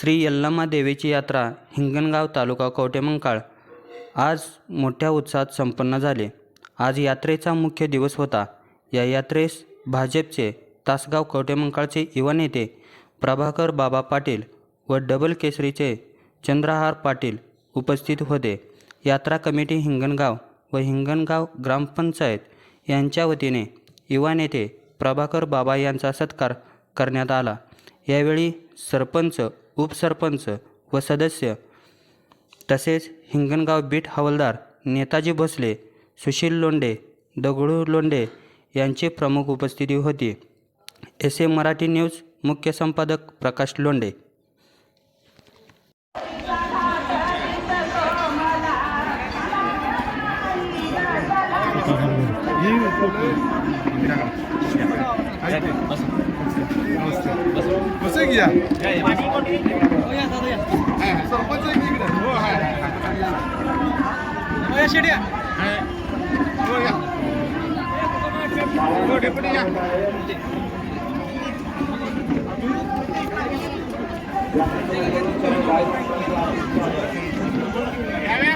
श्री यल्लम्मा देवीची यात्रा हिंगणगाव तालुका कवटेमंकाळ आज मोठ्या उत्साहात संपन्न झाले. आज यात्रेचा मुख्य दिवस होता. या यात्रेस भाजपचे तासगाव कवटेमंकाळचे युवा नेते प्रभाकर बाबा पाटील व डबल केसरीचे चंद्रहार पाटील उपस्थित होते. यात्रा कमिटी हिंगणगाव व हिंगणगाव ग्रामपंचायत यांच्या वतीने युवा नेते प्रभाकर बाबा यांचा सत्कार करण्यात आला. यावेळी सरपंच उपसरपंच व सदस्य तसेच हिंगणगाव बीट हवालदार नेताजी भोसले सुशील लोंडे दगडू लोंडे यांची प्रमुख उपस्थिती होती. एस ए मराठी न्यूज मुख्य संपादक प्रकाश लोंढे. कसं घ्या सरपंच आहे की इकडे? हो, हाय, हाय, हाय. हो, या. हो, डेपुटी या. या, या,